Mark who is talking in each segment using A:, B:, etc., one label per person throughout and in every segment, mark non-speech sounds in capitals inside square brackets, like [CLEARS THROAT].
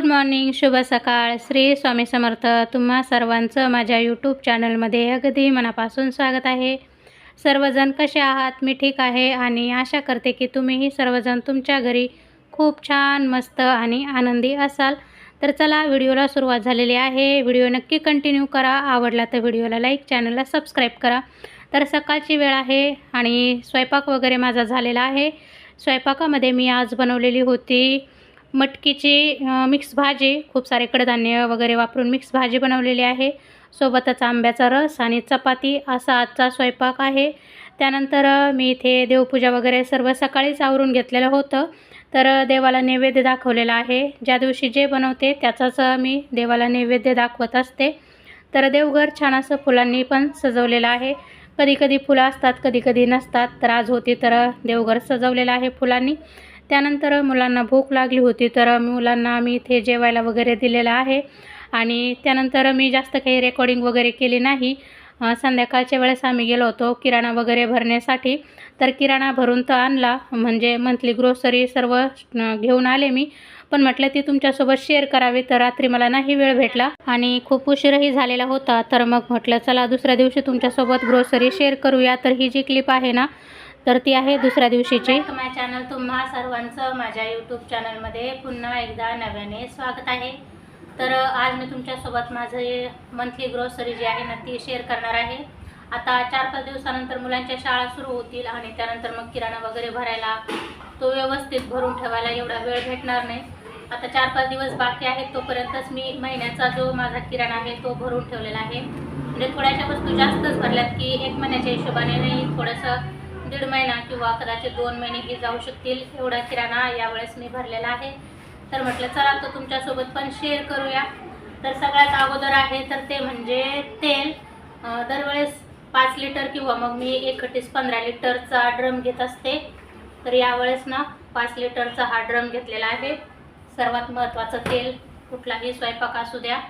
A: Good morning शुभ सकाळ. श्री स्वामी समर्थ तुम्हा सर्वांचं माझ्या यूट्यूब चॅनलमध्ये अगदी मनापासून स्वागत आहे. सर्वजण कसे आहात? मी ठीक आहे आणि आशा करते की तुम्हीही सर्वजण तुमच्या घरी खूप छान मस्त आणि आनंदी असाल. तर चला व्हिडिओला सुरुवात झालेली आहे. व्हिडिओ नक्की कंटिन्यू करा. आवडला तर व्हिडिओला लाईक चॅनलला सबस्क्राईब करा. तर सकाळची वेळ आहे आणि स्वयंपाक वगैरे माझा झालेला आहे. स्वयंपाकामध्ये मी आज बनवलेली होती मटकीची मिक्स भाजी खूप सारे कडधान्य वगैरे वापरून मिक्स भाजी बनवलेली आहे. सोबतच आंब्याचा रस आणि चपाती असा आजचा स्वयंपाक आहे. त्यानंतर मी इथे देवपूजा वगैरे सर्व सकाळीच आवरून घेतलेलं होतं. तर देवाला नैवेद्य दाखवलेला आहे. ज्या दिवशी जे बनवते त्याचाच मी देवाला नैवेद्य दाखवत असते. तर देवघर छान असं फुलांनी पण सजवलेलं आहे. कधी कधी फुलं असतात कधी कधी नसतात. तर आज होती तर देवघर सजवलेलं आहे फुलांनी. त्यानंतर मुलांना भूक लागली होती तर मुलांना मी इथे जेवायला वगैरे दिलेलं आहे. आणि त्यानंतर मी जास्त काही रेकॉर्डिंग वगैरे केली नाही. संध्याकाळच्या वेळेस आम्ही गेलो होतो किराणा वगैरे भरण्यासाठी. तर किराणा भरून तर आणला म्हणजे मंथली ग्रोसरी सर्व घेऊन आले मी. पण म्हटलं ती तुमच्यासोबत शेअर करावी तर रात्री मला नाही वेळ भेटला. आणि खूप उशीरही झालेला होता तर मग म्हटलं चला दुसऱ्या दिवशी तुमच्यासोबत ग्रोसरी शेअर करूया. तर ही जी क्लिप आहे ना तर ती आहे दुसऱ्या दिवशीची. माझ्या चॅनल तुम्हा सर्वांचं माझ्या यूट्यूब चॅनलमध्ये पुन्हा एकदा नव्याने स्वागत आहे. तर आज मी तुमच्यासोबत माझे मंथली ग्रोसरी जी आहे ना ती शेअर करणार आहे. आता चार पाच दिवसानंतर मुलांच्या शाळा सुरू होतील आणि त्यानंतर मग किराणा वगैरे भरायला तो व्यवस्थित भरून ठेवायला एवढा वेळ भेटणार नाही. आता चार पाच दिवस बाकी आहेत तोपर्यंतच मी महिन्याचा जो माझा किराणा आहे तो भरून ठेवलेला आहे. म्हणजे थोड्याशा वस्तू जास्तच भरल्यात की एक महिन्याच्या हिशोबाने नाही थोडंसं दीड महिना किंवा कदाचित दोन महिनेही जाऊ शकतील एवढा किराणा यावेळेस मी भरलेला आहे. तर म्हटलं चला तो तुमच्यासोबत पण शेअर करूया. तर सगळ्यात अगोदर आहे तर ते म्हणजे तेल. दरवेळेस पाच लिटर किंवा मग मी एकटीस पंधरा लिटरचा ड्रम घेत असते. तर यावेळेस ना पाच लिटरचा हा ड्रम घेतलेला आहे. सर्वात महत्त्वाचं तेल कुठलाही स्वयंपाक असू द्या.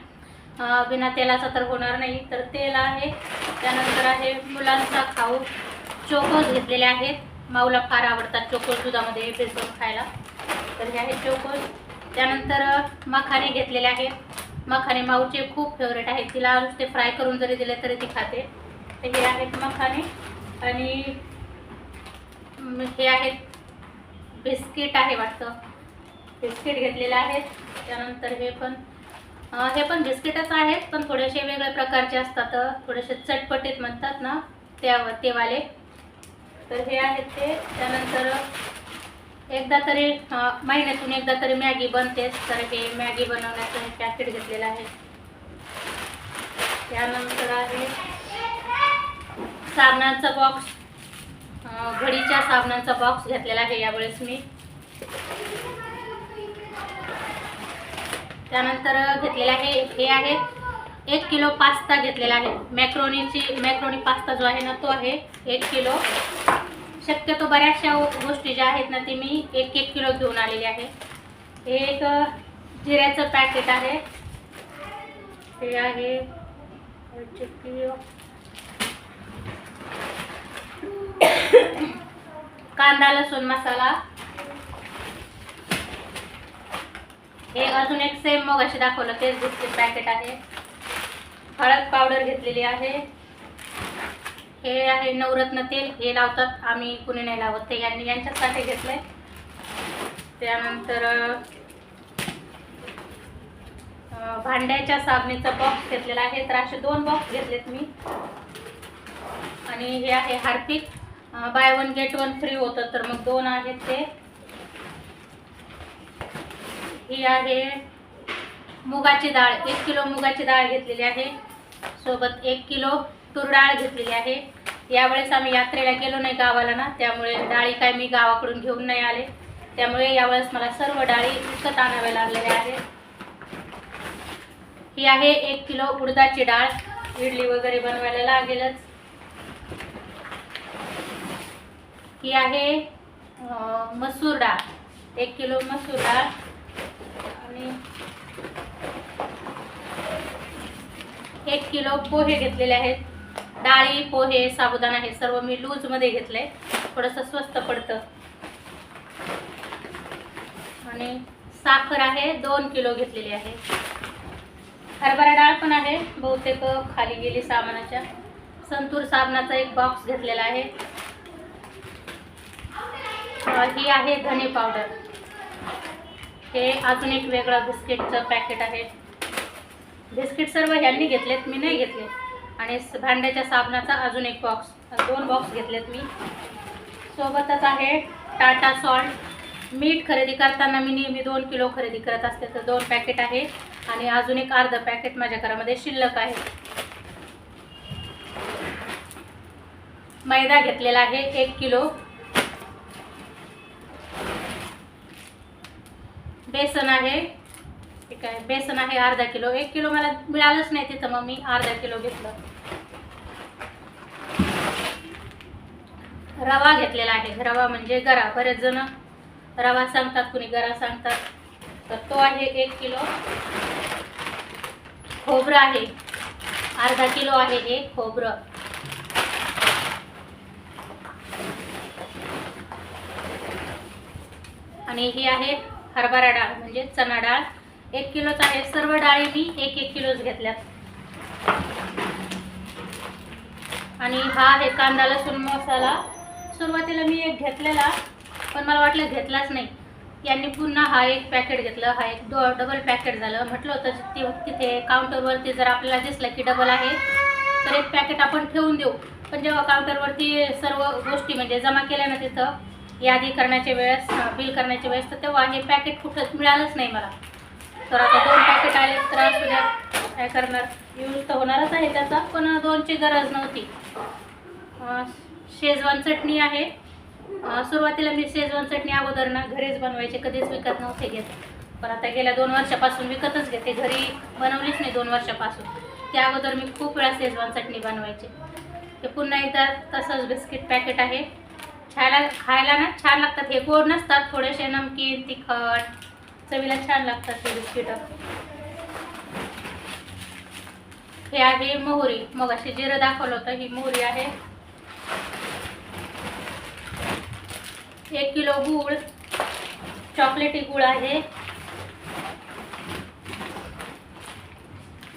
A: बिना तेलाचा तर होणार नाही. तर तेल आहे. त्यानंतर आहे मुलांचा खाऊ. चोकोज घेतलेले आहेत. माऊला फार आवडतात चोकोज दुधामध्ये भिजवून खायला. तर हे आहेत चोकोज. त्यानंतर मखाने घेतलेले आहेत. मखाने माऊचे खूप फेवरेट आहेत. तिला नुसते फ्राय करून जरी दिले तरी ती खाते. तर हे आहेत मखाने. आणि हे आहेत बिस्किट आहे वाटतं. बिस्किट घेतलेलं आहेत. त्यानंतर हे पण हे पण बिस्किटच आहेत पण थोडेसे वेगळ्या प्रकारचे असतात. थोडेसे चटपटीत म्हणतात ना त्या तेवाले. तर हे आहेत ते. त्यानंतर एकदा तरी महिन्यातून एकदा तरी मॅगी बनतेच तर हे मॅगी बनवण्याचं पॅकेट घेतलेलं आहे. त्यानंतर आहे साबणांचा बॉक्स घडीच्या साबणांचा बॉक्स घेतलेला आहे यावेळेस मी. त्यानंतर घेतलेलं आहे हे आहे एक किलो पास्ता घेतलेला आहे. मॅक्रोनीची मॅक्रोनी पास्ता जो आहे ना तो आहे एक किलो. शक्यतो बऱ्याचशा गोष्टी ज्या आहेत ना ती मी एक एक किलो घेऊन आलेली आहे. एक जिऱ्याचं पॅकेट आहे. हे आहे कांदा लसूण मसाला. हे अजून एक सेम मग असे दाखवलं तेच बिस्किट पॅकेट आहे. हळद पावडर घेतलेली आहे. हे आहे नवरत्न तेल. हे लावतात. आम्ही कुणी नाही लावत. ते यांनी यांच्यासाठी घेतलंय. त्यानंतर भांड्याच्या साबणीचा बॉक्स घेतलेला आहे. तर असे दोन बॉक्स घेतलेत मी. आणि हे आहे Harpic. Buy one get one free होतं. तर मग दोन आहेत ते. ही आहे मुगाची डाळ. एक किलो मुगाची डाळ घेतलेली आहे. सोबत एक किलो तूर डाळ घेतलेली आहे. यावेळेस आम्ही यात्रेला गेलो नाही गावाला ना त्यामुळे डाळी काय मी गावाकडून घेऊन नाही आले. त्यामुळे यावेळेस मला सर्व डाळी विकत आणाव्या लागलेल्या आहे ही आहे एक किलो उडदाची डाळ. इडली वगैरे बनवायला लागेलच. ही आहे मसूर डाळ. एक किलो मसूर डाळ. आणि एक किलो पोहे घेतलेले आहेत. डाळी पोहे साबुदाणा हे सर्व मी लूजमध्ये घेतलंय. थोडंसं स्वस्त पडतं. आणि साखर आहे दोन किलो घेतलेली आहे. हरभरा डाळ पण आहे बहुतेक खाली गेली सामानाच्या संतूर साबणाचा एक बॉक्स घेतलेला आहे. ही आहे धने पावडर हे अजून एक वेगळं बिस्किटचं पॅकेट आहे. बिस्किट सर्व ह्यांनी घेतलेत मी नाही घेतले. आणि भांड्याच्या साबणाचा अजून एक बॉक्स दोन बॉक्स घेतलेत मी. सोबतच आहे टाटा सॉल्ट. मीठ खरेदी करताना मी नेहमी दोन किलो खरेदी करत असते तर दोन पॅकेट आहे. आणि अजून एक अर्ध पॅकेट माझ्या घरामध्ये शिल्लक आहे. मैदा घेतलेला आहे एक किलो. बेसन आहे. काय? बेसन आहे अर्धा किलो. एक किलो मला मिळालंच नाही तिथं मग मी अर्धा किलो घेतलं. रवा घेतलेला आहे. रवा म्हणजे गरा. बरेच जण रवा सांगतात कुणी गरा सांगतात. तर तो आहे एक किलो. खोबरं आहे. अर्धा किलो आहे हे खोबरं. आणि ही आहे हरभरा डाळ म्हणजे चणा डाळ. एक किलोच आहे. सर्व डाळी मी एक एक किलोच घेतल्या आणि हा आहे कांदा लसूण मसाला. सुरुवातीला मी एक घेतलेला पण मला वाटलं घेतलाच नाही. यांनी पुन्हा हा एक पॅकेट घेतलं. हा एक दो डबल पॅकेट झालं. म्हटलं होतं ते तिथे काउंटरवरती जर आपल्याला दिसलं की डबल आहे तर एक पॅकेट आपण ठेवून देऊ. पण जेव्हा काउंटरवरती सर्व गोष्टी म्हणजे जमा केल्या ना तिथं यादी करण्याच्या वेळेस बिल करण्याच्या वेळेस तर तेव्हा हे पॅकेट कुठंच मिळालंच नाही मला. तर आता दोन पॅकेट आले तर असू द्या. काय करणार? यूज तर होणारच आहे त्याचा पण दोनची गरज नव्हती. शेजवान चटणी आहे. सुरुवातीला मी शेजवान चटणी अगोदर ना घरीच बनवायचे कधीच विकत नव्हते घेत. पण आता गेल्या दोन वर्षापासून विकतच घेते. घरी बनवलीच नाही दोन वर्षापासून. त्या अगोदर मी खूप वेळा शेजवान चटणी बनवायचे. ते पुन्हा एकदा तसंच बिस्किट पॅकेट आहे. खायला खायला ना छान लागतात. हे गोड नसतात थोडेसे नमकीन तिखट चवीला छान लागतात हे बिस्किट. हे आहे मोहरी. मग अशी जिरं दाखवलं होतं ही मोहरी आहे. एक किलो गूळ चॉकलेटी गूळ आहे.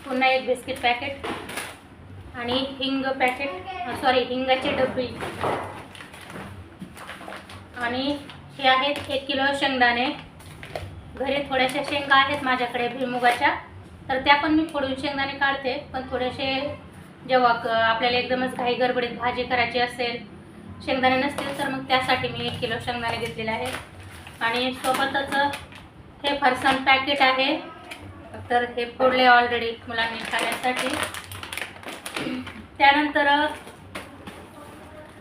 A: पुन्हा एक बिस्किट पॅकेट आणि हिंग पॅकेट सॉरी हिंगाची डब्बी. आणि हे आहेत एक किलो शेंगदाणे. घरी थोड्याशा शेंगा आहेत माझ्याकडे भुईमुगाच्या. तर त्या पण मी फोडून शेंगदाणे काढते पण थोडेसे जेव्हा क- आपल्याला एकदमच घाई गडबडीत भाजी करायची असेल शेंगदाणे नसतील तर मग त्यासाठी मी एक किलो शेंगदाणे घेतलेले आहे. आणि सोबतच हे फरसाण पॅकेट आहे. तर हे फोडले ऑलरेडी मुलांनी खाण्यासाठी. त्यानंतर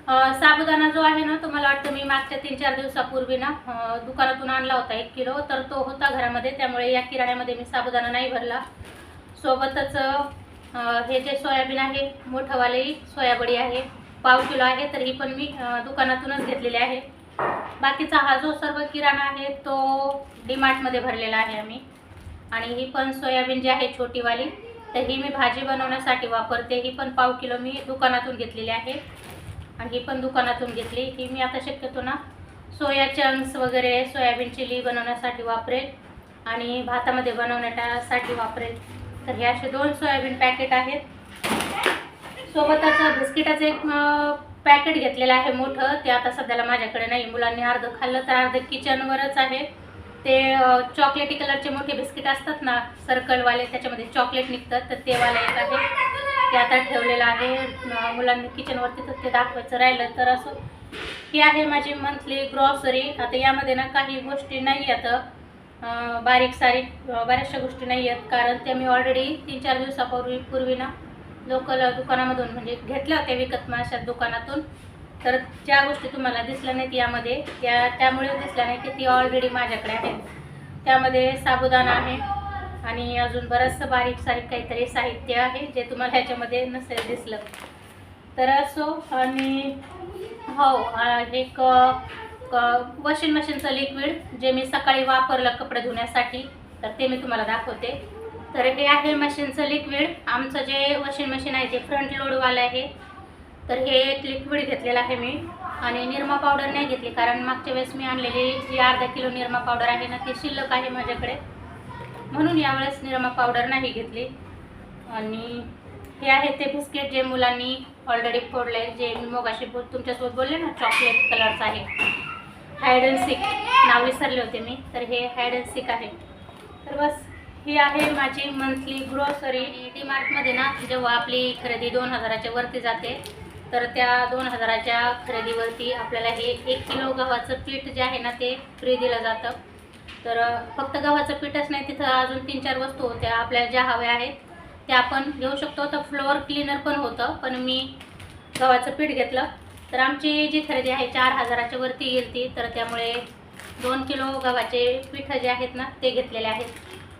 A: साबुदाणा जो आहे ना तुम्हाला वाटतं मी मागच्या तीन चार दिवसापूर्वी ना दुकानातून आणला होता एक किलो. तर तो होता घरामध्ये त्यामुळे या किराण्यामध्ये मी साबुदाणा नाही भरला. सोबतच हे जे सोयाबीन आहे मोठंवालेही सोयाबडी आहे पाव किलो आहे तर ही पण मी दुकानातूनच घेतलेली आहे. बाकीचा हा जो सर्व किराणा आहे तो डीमार्टमध्ये भरलेला आहे आम्ही. आणि ही पण सोयाबीन जी आहे छोटीवाली तर ही मी भाजी बनवण्यासाठी वापरते. ही पण पाव किलो मी दुकानातून घेतलेली आहे. आणि ही पण दुकानातून घेतली की मी आता शक्यतो ना सोया चंक्स वगैरे सोयाबीन चिली बनवण्यासाठी वापरेल आणि भातामध्ये बनवण्यासाठी वापरेल. तर हे असे दोन सोयाबीन पॅकेट आहेत. सोबतच बिस्किटाचं एक पॅकेट घेतलेलं आहे मोठं. ते आता सध्याला माझ्याकडे नाही. मुलांनी अर्धं खाल्लं तर अर्ध किचनवरच आहे. ते चॉकलेटी कलरचे मोठे बिस्किट असतात ना सर्कलवाले त्याच्यामध्ये चॉकलेट निघतात. तर तेवाला एक आहे. ते आता ठेवलेलं आहे. मुलांनी किचनवरती तर ते दाखवायचं राहिलं तर असं. ही आहे माझी मंथली ग्रॉसरी आता यामध्ये ना काही गोष्टी नाही आहेत. बारीक सारीक बऱ्याचशा गोष्टी नाही आहेत. कारण ते मी ऑलरेडी तीन चार दिवसापूर्वी पूर्वी ना लोकल दुकानामधून म्हणजे घेतल्या होत्या विकत माशात दुकानातून. तर ज्या गोष्टी तुम्हाला दिसल्या नाहीत यामध्ये त्या त्यामुळे दिसल्या नाही की ती ऑलरेडी माझ्याकडे आहेत. त्यामध्ये साबुदाणा आहे. आणि अजून बरंचसं बारीक सारीक काहीतरी साहित्य आहे जे तुम्हाला ह्याच्यामध्ये नसेल दिसलं. तर असो आणि हो एक वॉशिंग मशीनचं लिक्विड जे मी सकाळी वापरलं कपडे धुण्यासाठी तर ते मी तुम्हाला दाखवते. तर हे आहे मशीनचं लिक्विड. आमचं जे वॉशिंग मशीन आहे ते फ्रंट लोडवालं आहे. तर हे एक लिक्विड घेतलेलं आहे मी. आणि निरमा पावडर नाही घेतली कारण मागच्या वेळेस मी आणलेली जी अर्धा किलो निरमा पावडर आहे ना ती शिल्लक आहे माझ्याकडे. म्हणून यावेळेस निरमा पावडर नाही घेतली. आणि हे आहे ते बिस्किट जे मुलांनी ऑलरेडी फोडले जे मी मोगाशी बोल तुमच्यासोबत बोलले ना चॉकलेट कलरचं आहे. हायड अँड सिक नाव विसरले होते मी तर हे हायड अँड सिक आहे. तर बस ही आहे माझी मंथली ग्रोसरी डी मार्टमध्ये ना जेव्हा आपली खरेदी दोन हजाराच्या वरती जाते तर त्या दोन हजाराच्या खरेदीवरती आपल्याला हे एक किलो गव्हाचं पीठ जे आहे ना ते फ्री दिलं जातं. तर फक्त गव्हाचं पीठच नाही तिथं अजून तीन चार वस्तू होत्या. आपल्याला ज्या हव्या आहेत त्या आपण घेऊ शकतो. तर फ्लोअर क्लीनर पण होतं पण मी गव्हाचं पीठ घेतलं. तर आमची जी खरेदी आहे चार हजाराच्या वरती गेली तर त्यामुळे दोन किलो गव्हाचे पीठ जे आहेत ना ते घेतलेले आहेत.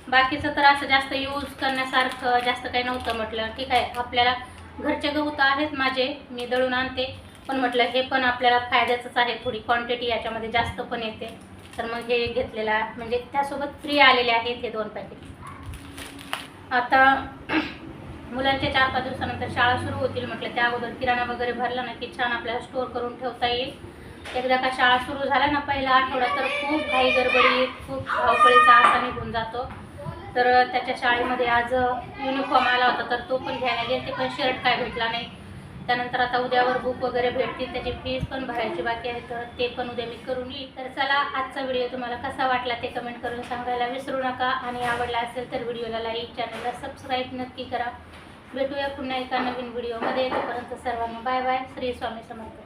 A: बाकीचं तर असं जास्त यूज करण्यासारखं जास्त काही नव्हतं म्हटलं. ठीक आहे आपल्याला घरचे गहू तर आहेत माझे मी दळून आणते. पण म्हटलं हे पण आपल्याला फायद्याचंच आहे. थोडी क्वांटिटी याच्यामध्ये जास्त पण येते. तर मग हे घेतलेलं आहे. म्हणजे त्यासोबत फ्री आलेले आहेत हे दोन पॅकेट आता [CLEARS THROAT] मुलांच्या चार पाच दिवसानंतर शाळा सुरू होतील म्हटलं त्या अगोदर किराणा वगैरे भरला ना की छान आपल्याला स्टोअर करून ठेवता येईल. एकदा का शाळा सुरू झाल्या ना पहिला आठवडा तर खूप घाई गडबडीत खूप धावपळीचा असा निघून जातो. तर त्याच्या शाळेमध्ये आज युनिफॉर्म आला होता तर तो पण घ्यायला गेले ते पण शर्ट काय भेटला नाही. त्यानंतर आता उद्यावर बुक वगैरे भेटतील त्याची फीस पण भरायची बाकी आहे तर ते पण उद्या मी करून येईल. तर चला आजचा व्हिडिओ तुम्हाला कसा वाटला ते कमेंट करून सांगायला विसरू नका. आणि आवडला असेल तर व्हिडिओला लाईक चॅनलला सबस्क्राईब नक्की करा. भेटूया पुन्हा एका नवीन व्हिडिओमध्ये तोपर्यंत सर्वांना बाय बाय श्री स्वामी समर्थ.